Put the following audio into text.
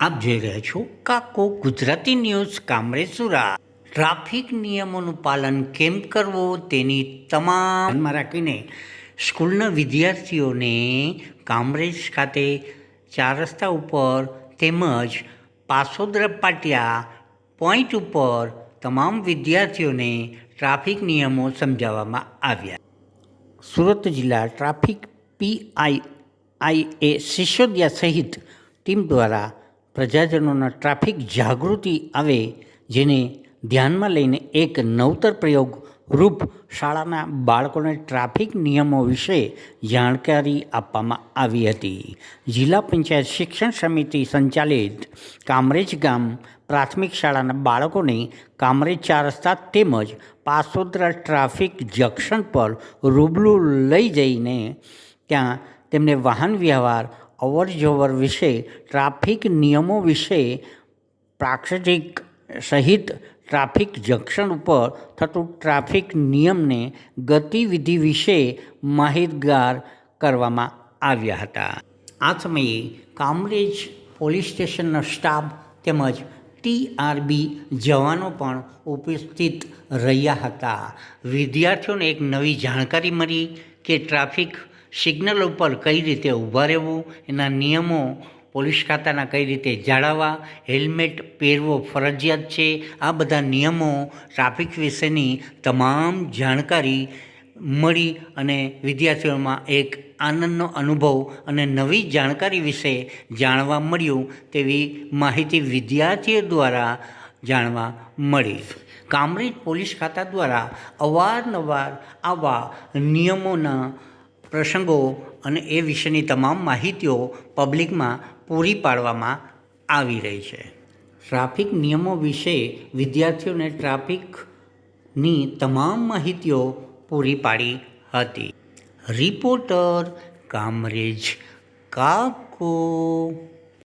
આપ જોઈ રહ્યા છો કાકો ગુજરાતી ન્યૂઝ કામરેસુરા ટ્રાફિક નિયમોનું પાલન કેમ કરવું તેની તમામ રાખીને સ્કૂલના વિદ્યાર્થીઓને કામરેજ ખાતે ચાર રસ્તા ઉપર તેમજ પાસોદરા પાટિયા પોઈન્ટ ઉપર તમામ વિદ્યાર્થીઓને ટ્રાફિક નિયમો સમજાવવામાં આવ્યા. સુરત જિલ્લા traffic PI I A Sisodiya સહિત ટીમ દ્વારા પ્રજાજનોના ટ્રાફિક જાગૃતિ આવે, જેને ધ્યાનમાં લઈને એક નવતર પ્રયોગ રૂપ શાળાના બાળકોને ટ્રાફિક નિયમો વિશે જાણકારી આપવામાં આવી હતી. જિલ્લા પંચાયત શિક્ષણ સમિતિ સંચાલિત કામરેજ ગામ પ્રાથમિક શાળાના બાળકોને કામરેજ ચાર રસ્તા તેમજ પાસોદરા ટ્રાફિક જંકશન પર રૂબરૂ લઈ જઈને ત્યાં તેમને વાહન વ્યવહાર અવર જવર વિશે, ટ્રાફિક નિયમો વિશે પ્રાકૃતિક સહિત ટ્રાફિક જંકશન ઉપર થતું ટ્રાફિક નિયમને ગતિવિધિ વિશે માહિતગાર કરવામાં આવ્યા હતા. આ સમયે કામરેજ પોલીસ સ્ટેશનનો સ્ટાફ તેમજ ટીઆરબી જવાનો પણ ઉપસ્થિત રહ્યા હતા. વિદ્યાર્થીઓને એક નવી જાણકારી મળી કે ટ્રાફિક સિગ્નલ ઉપર કઈ રીતે ઊભા રહેવું, એના નિયમો પોલીસ ખાતાના કઈ રીતે જાળવવા, હેલ્મેટ પહેરવો ફરજિયાત છે, આ બધા નિયમો ટ્રાફિક વિશેની તમામ જાણકારી મળી અને વિદ્યાર્થીઓમાં એક આનંદનો અનુભવ અને નવી જાણકારી વિશે જાણવા મળ્યું તેવી માહિતી વિદ્યાર્થીઓ દ્વારા જાણવા મળી. કામરેજ પોલીસ ખાતા દ્વારા અવારનવાર આવા નિયમોના પ્રસંગો અને એ વિશેની તમામ માહિતીઓ પબ્લિકમાં પૂરી પાડવામાં આવી રહી છે. ટ્રાફિક નિયમો વિશે વિદ્યાર્થીઓને ટ્રાફિકની તમામ માહિતીઓ પૂરી પાડી હતી. રિપોર્ટર કામરેજ કાકો.